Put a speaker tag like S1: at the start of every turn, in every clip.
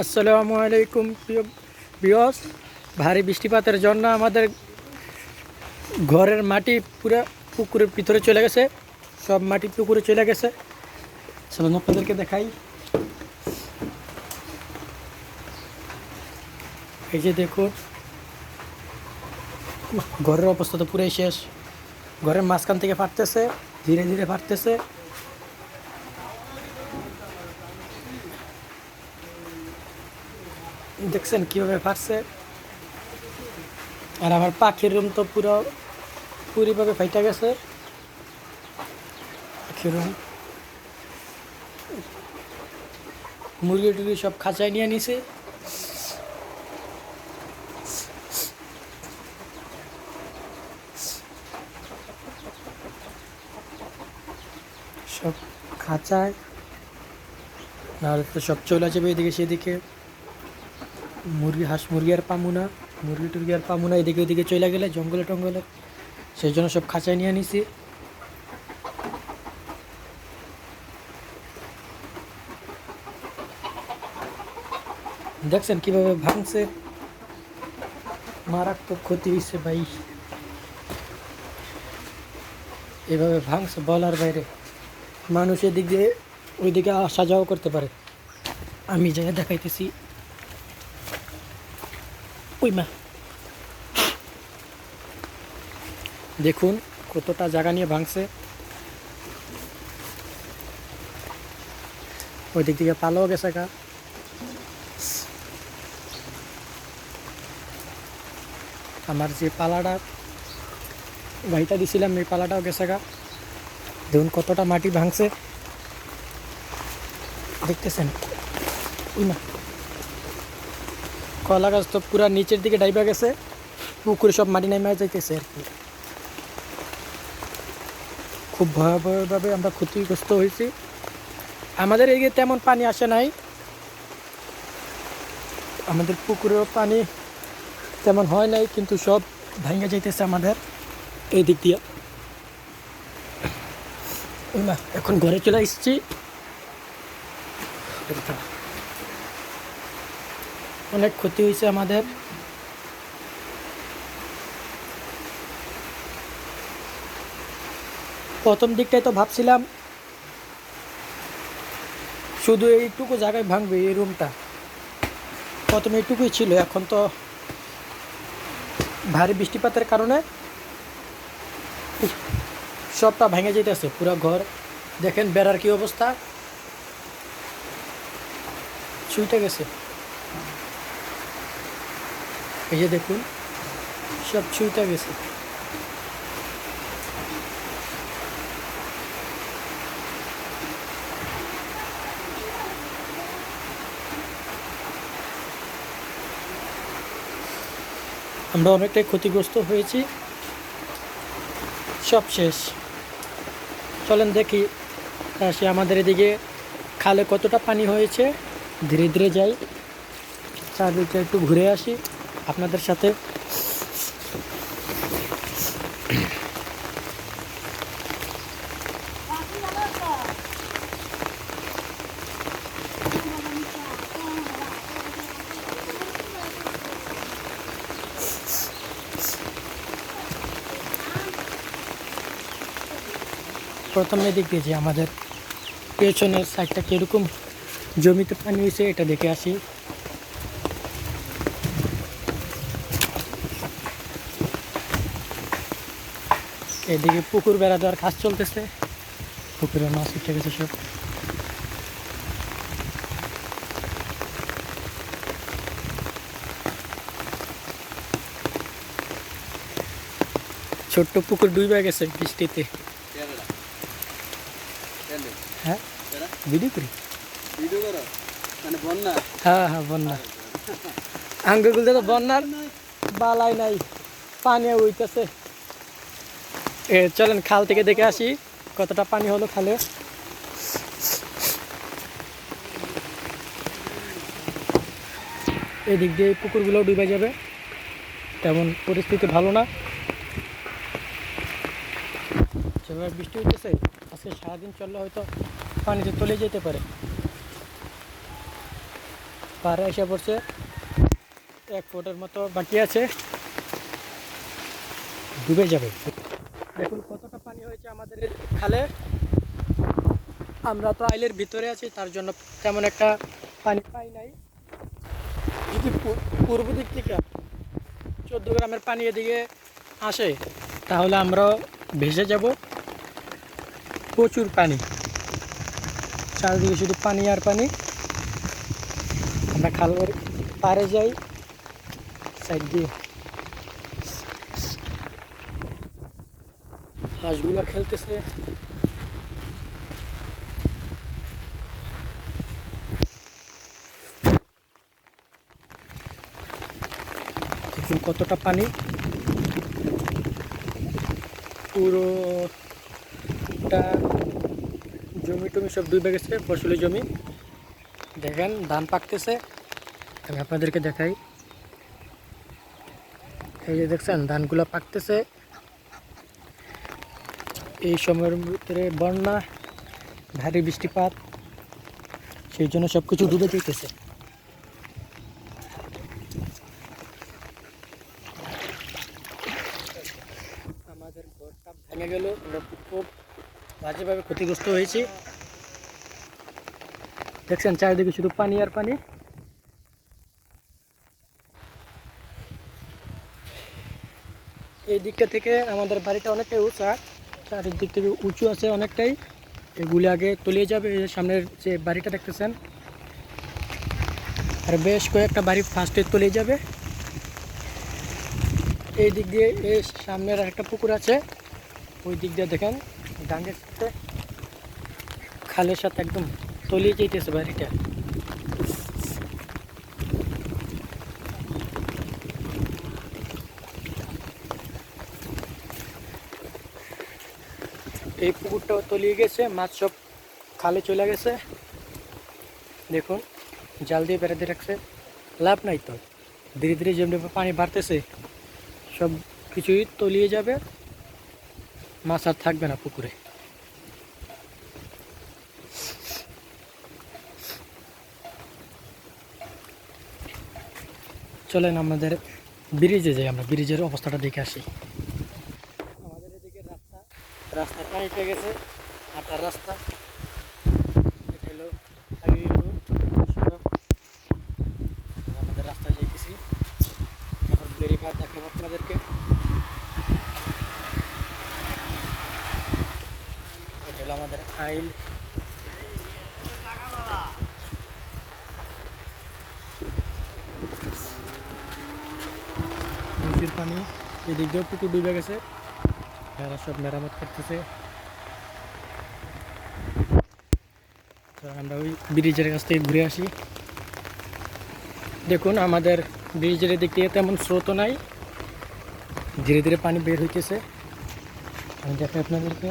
S1: আসসালামু আলাইকুম বিয়স ভারী বৃষ্টিপাতের জন্য আমাদের ঘরের মাটি পুরো পুকুরের ভিতরে চলে গেছে। সব মাটি পুকুরে চলে গেছে। চলুন আপনাদেরকে দেখাই। এই যে দেখুন, ঘরের অবস্থা তো পুরাই শেষ। ঘরের মাঝখান থেকে ফাটতেছে, ধীরে ধীরে ফাটতেছে। দেখছেন কীভাবে ফাটছে? আর আমার পাখির রুম তো পুরো পুরিভাবে ফাইটা গেছে। পাখির রুম। মুরগি টুরগি সব খাঁচায় নিয়ে নিছে। সব খাঁচায়। নাহলে তো সব চলে যাবে এদিকে সেদিকে। মুরগি, হাঁস মুরগি আর পামু না মুরগি টুরগি আর পামু না এদিকে ওদিকে চলে গেলে জঙ্গলে টঙ্গলে। সেই জন্য সব খাঁচায় নিয়ে নিছি দেখছেন কীভাবে ভাঙছে? মারাত্মক ক্ষতি হয়েছে ভাই। এভাবে ভাঙছে বলার বাইরে। মানুষ এদিক দিয়ে ওইদিকে আসা যাওয়া করতে পারে। আমি জায়গায় দেখাইতেছি। মা দেখুন কতটা জায়গা নিয়ে ভাঙছে। ওই দিক থেকে পালাও গেছে গা। আমার যে পালাটা গাড়িটা দিছিলাম, এই পালাটাও গেছে গা। দেখুন কতটা মাটি ভাঙছে। দেখতেছেন? ওই না কলা গাছ তো পুরা নিচের দিকে ডাইবা গেছে, পুকুরে সব মাটি নামে যাইতেছে আর কি। খুব ভয়াবহভাবে আমরা ক্ষতিগ্রস্ত হয়েছি। আমাদের এদিকে তেমন পানি আসে নাই, আমাদের পুকুরেও পানি তেমন হয় নাই, কিন্তু সব ভাঙে যাইতেছে আমাদের এই দিক দিয়ে। এখন ঘরে চলে এসেছি অনেক ক্ষতি হয়েছে আমাদের। প্রথম দিকটায় তো ভাবছিলাম, শুধু এইটুকু জায়গায় ভাঙবে এই রুমটা প্রথমে এইটুকুই ছিল, এখন তো ভারী বৃষ্টিপাতের কারণে সবটা ভেঙে যেতেছে, পুরো ঘর। দেখেন বেড়ার কি অবস্থা। ছুটে গেছে। এই যে দেখুন, সব ছুঁইটা গেছে। আমরা অনেকটাই ক্ষতিগ্রস্ত হয়েছি। সব শেষ। চলেন দেখি সে আমাদের এদিকে খালে কতটা পানি হয়েছে। ধীরে ধীরে যাই। চারদিকে একটু ঘুরে আসি। আপনাদের সাথে প্রথমে দিক দিয়ে যে আমাদের পেছনের সাইডটা কীরকম? জমিতে পানি হয়েছে এটা দেখে আসি। এদিকে পুকুর বেড়া দেওয়ার কাজ চলতেছে। পুকুরে মাছ উঠে গেছে সব। ছোট্ট পুকুর ডুবে গেছে বৃষ্টিতে। হ্যাঁ? হ্যাঁ হ্যাঁ তো বন্যার বালাই নাই পানি উইতেছে চলেন খাল থেকে দেখে আসি কতটা পানি হলো খালে। এদিক দিয়ে পুকুরগুলো ডুবে যাবে। তেমন পরিস্থিতি ভালো না। বৃষ্টি হইতেছে, আজকে সারাদিন চললে হয়তো পানিতে তলে যেতে পারে। পাড়ে এসে পড়ছে, এক ফুটের মতো বাকি আছে। ডুবে যাবে। দেখুন কতটা পানি হয়েছে আমাদের খালে। আমরা তো আইলের ভিতরে আছি, তার জন্য তেমন একটা পানি পাই নাই। যদি পূর্ব দিক থেকে চোদ্দ গ্রামের পানি এদিকে আসে, তাহলে আমরা ভেসে যাব। প্রচুর পানি। চারিদিকে শুধু পানি আর পানি। আমরা খালের পারে যাই, সাইড দিয়ে। হাঁসগুলো খেলতেছে। কতটা পানি। পুরো টা জমি টমি সব ডুবে গেছে ফসলের জমি। দেখেন, ধান পাকতেছে। আমি আপনাদেরকে দেখাই। এই যে দেখছেন, ধানগুলো পাকতেছে। এই সময়ের ভিতরে বন্যা, ভারী বৃষ্টিপাত, সেই জন্য সব কিছু ডুবে যেতেছে। আমাদের ভেঙে গেল খুব বাজেভাবে ক্ষতিগ্রস্ত হয়েছি। দেখছেন, চারিদিকে শুধু পানি আর পানি। এই দিকটা থেকে আমাদের বাড়িটা অনেকটাই উঁচা। চারিদিক থেকে উঁচু আছে অনেকটাই। এগুলি আগে তলিয়ে যাবে সামনের যে বাড়িটা দেখতেছেন। আর বেশ কয়েকটা বাড়ি ফার্স্টে তলিয়ে যাবে। এই দিক দিয়ে এই সামনের একটা পুকুর আছে। ওই দিক দিয়ে দেখেন, ডাঙ্গের সাথে খালের সাথে একদম তলিয়ে যেতেছে বাড়িটা। এই পুকুরটাও তলিয়ে গেছে, মাছ সব খালে চলে গেছে। দেখুন, জাল দিয়ে বেড়াতে রাখছে। লাভ নাই তো। ধীরে ধীরে যেমনি পানি বাড়তেছে, সব কিছুই তলিয়ে যাবে। মাছ আর থাকবে না পুকুরে। চলেন আমাদের ব্রিজে যাই, আমরা ব্রিজের অবস্থাটা দেখে আসি। রাস্তা পেয়ে গেছে, হাঁটার রাস্তা। এটা হলো আমাদের এখন এটা হলো আমাদের আইল পানি এদিক দিয়েও পুকুর ডুবে গেছে। এরা সব মেরামত করতেছে। তো আমরা ওই ব্রিজের কাছ থেকে ঘুরে আসি। দেখুন, আমাদের ব্রিজের দিক দিয়ে তেমন স্রোত নাই। ধীরে ধীরে পানি বের হইতেছে। আমি দেখাই আপনাদেরকে।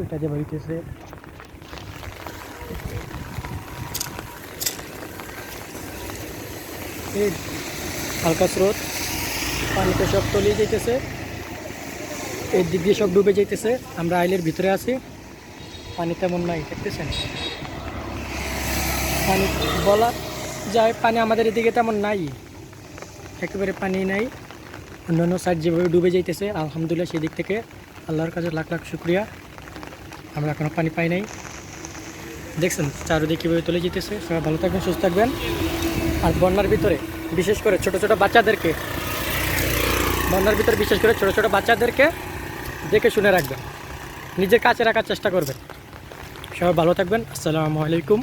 S1: ওইটা যে হইতেছে হালকা স্রোত। পানিতে সব তলিয়ে যাইতেছে। এই দিক দিয়ে সব ডুবে যাইতেছে। আমরা আইলের ভিতরে আছি। পানি তেমন নাই, দেখতেছেন? পানি বলা যায় পানি আমাদের এদিকে তেমন নাই। একেবারে পানি নাই। অন্যান্য সাইড যেভাবে ডুবে যাইতেছে, আলহামদুলিল্লাহ সেদিক থেকে আল্লাহর কাছে লাখ লাখ শুক্রিয়া। আমরা এখনও পানি পাই নাই। দেখছেন, চারদিকে কীভাবে তুলে যেতেছে সবাই ভালো থাকবেন, সুস্থ থাকবেন। আর বন্যার ভিতরে, বিশেষ করে ছোট ছোট বাচ্চাদেরকে, বন্যার ভিতরে বিশেষ করে ছোট ছোট বাচ্চাদেরকে দেখে শুনে রাখবেন। নিজের কাছে রাখার চেষ্টা করবেন। সবাই ভালো থাকবেন। আসসালামু আলাইকুম।